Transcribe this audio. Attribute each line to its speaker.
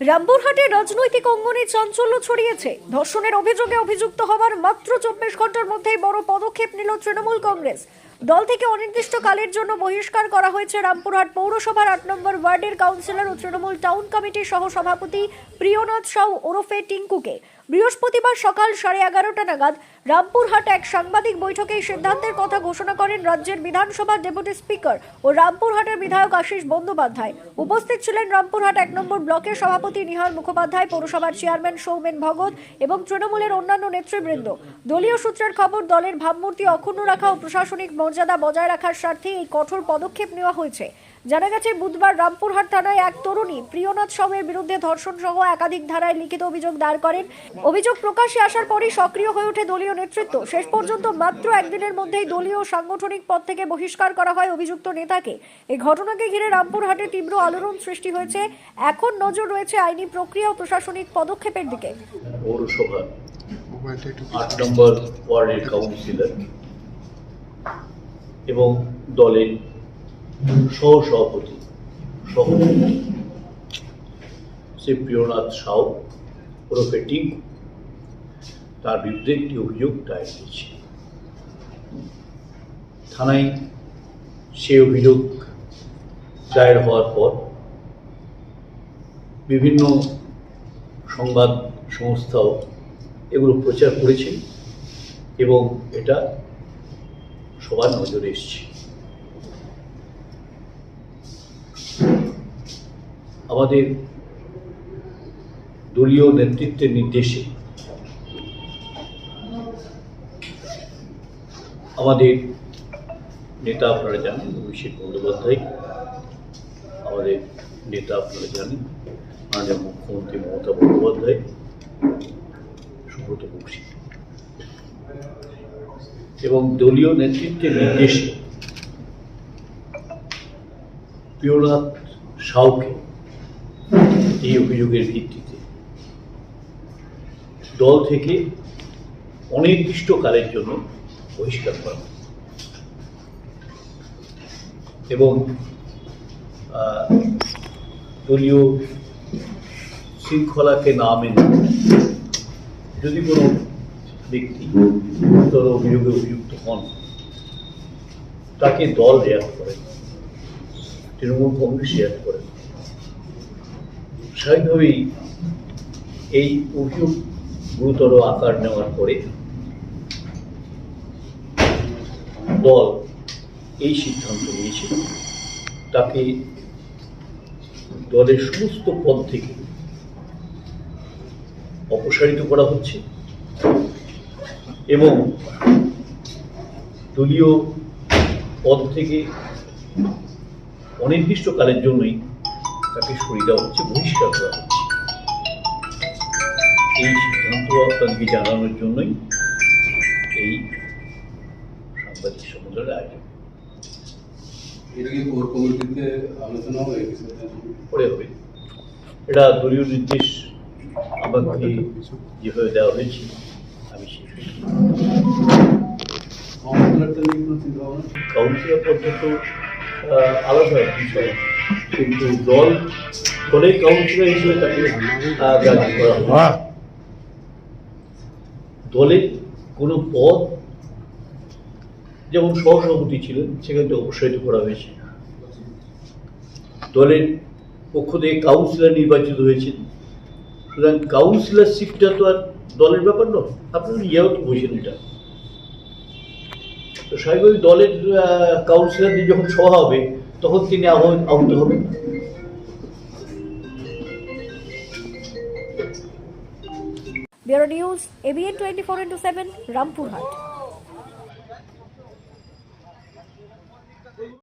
Speaker 1: রামপুরহাটে রাজনৈতিক অঙ্গনে চাঞ্চল্য ছড়িয়েছে। ধর্ষণের অভিযোগে অভিযুক্ত হওয়ার মাত্র চব্বিশ ঘণ্টার মধ্যেই বড় পদক্ষেপ নিল তৃণমূল কংগ্রেস। দল থেকে অনির্দিষ্টকালের জন্য বহিষ্কার করা হয়েছে রামপুরহাট পৌরসভার আট নম্বর ওয়ার্ডের কাউন্সিলর ও তৃণমূল টাউন কমিটির সহ সভাপতি প্রিয়নাথ সাউ ওরফে টিঙ্কুকে। বৃহস্পতিবার সকাল সাড়ে এগারোটা নাগাদ রামপুরহাট এক সাংবাদিক বৈঠকে এই সিদ্ধান্তের কথা ঘোষণা করেন রাজ্যের বিধানসভার ডেপুটি স্পিকার ও রামপুরহাটের বিধায়ক আশিস বন্দ্যোপাধ্যায়। উপস্থিত ছিলেন রামপুরহাট এক নম্বর ব্লকের সভাপতি নিহার মুখোপাধ্যায়, পৌরসভার চেয়ারম্যান সৌমেন ভগত এবং তৃণমূলের অন্যান্য নেতৃবৃন্দ। দলীয় সূত্রের খবর, দলের ভাবমূর্তি অক্ষুণ্ণ রাখা ও প্রশাসনিক মর্যাদা বজায় রাখার স্বার্থে এই কঠোর পদক্ষেপ নেওয়া হয়েছে। জানা গেছে বুধবার রামপুরহাট থানায় এক তরুণী প্রিয়নাথ সাউয়ের বিরুদ্ধে ধর্ষণ সহ একাধিক ধারায় লিখিত অভিযোগ দায়ের করেন। অভিযোগ প্রকাশে আসার পরই সক্রিয় হয়ে ওঠে দলীয় নেতৃত্ব। শেষ পর্যন্ত মাত্র একদিনের মধ্যেই দলীয় সাংগঠনিক পদ থেকে বহিষ্কার করা হয় অভিযুক্ত নেতাকে। এই ঘটনাকে ঘিরে রামপুরহাটে তীব্র আলোড়ন সৃষ্টি হয়েছে। এখন নজর রয়েছে আইনি প্রক্রিয়া ও প্রশাসনিক পদক্ষেপের দিকে।
Speaker 2: পৌরসভার আট নম্বর ওয়ার্ডের কাউন্সিলর এবং দলের সহ সভাপতি শ্রী প্রিয়নাথ সাউ ওরফে তার বিরুদ্ধে একটি অভিযোগ দায়ের হয়েছে থানায় সে অভিযোগ দায়ের হওয়ার পর বিভিন্ন সংবাদ সংস্থাও এগুলো প্রচার করেছে এবং এটা সবার নজরে এসছে। আমাদের দলীয় নেতৃত্বের নির্দেশে আমাদের নেতা আপনারা জানেন, অভিষেক বন্দ্যোপাধ্যায়। আমাদের নেতা আপনারা জানেন, মাননীয় মুখ্যমন্ত্রী মমতা বন্দ্যোপাধ্যায়, সুব্রত বক্সী। এবং দলীয় নেতৃত্বের নির্দেশে প্রিয়নাথ সাউকে এই অভিযোগের ভিত্তিতে। দল থেকে অনির্দিষ্টকালের জন্য বহিষ্কার করা এবং দলীয় শৃঙ্খলাকে না মেনে যদি কোনো ব্যক্তি গুরুতর অভিযোগে অভিযুক্ত হন, তাকে দল রেয়াত করে, তৃণমূল কংগ্রেস রেয়াত করে। স্বাভাবিকভাবেই এই অভিযোগ গুরুতর আকার নেওয়ার পরে দল এই সিদ্ধান্ত নিয়েছে তাকে দলের সমস্ত পদ থেকে অপসারিত করা হচ্ছে এবং দলীয় পদ থেকে অনির্দিষ্টকালের জন্যই তাকে সরিয়ে দেওয়া হচ্ছে বহিষ্কার করা হচ্ছে। এই সিদ্ধান্ত আপনাদেরকে জানানোর জন্যই এই সাংবাদিক সম্মেলনের আয়োজন।
Speaker 3: হবে?
Speaker 2: পরে হবে। এটা দলীয় নির্দেশ আমাকে যেভাবে দেওয়া হয়েছে আমি কাউন্সিলর পর্যন্ত আলাদা বিষয়। কিন্তু দল দলের কাউন্সিলর হিসেবে তাকে করা হয়। দলের কোনো পদ যেমন সহসভাপতি ছিলেন সেখান অপসারিত করা হয়েছে। দলের পক্ষ থেকে কাউন্সিলর নির্বাচিত হয়েছেন সুতরাং কাউন্সিলরশিপটা তো আর দলের ব্যাপার নয়। আপনারা ইয়েও তো বোঝেন এটা। তো স্বাভাবিক দলের কাউন্সিলরদের যখন সভা হবে তখন তিনি আহত হবেন
Speaker 1: bureau news ABN twenty four into seven Rampurhat.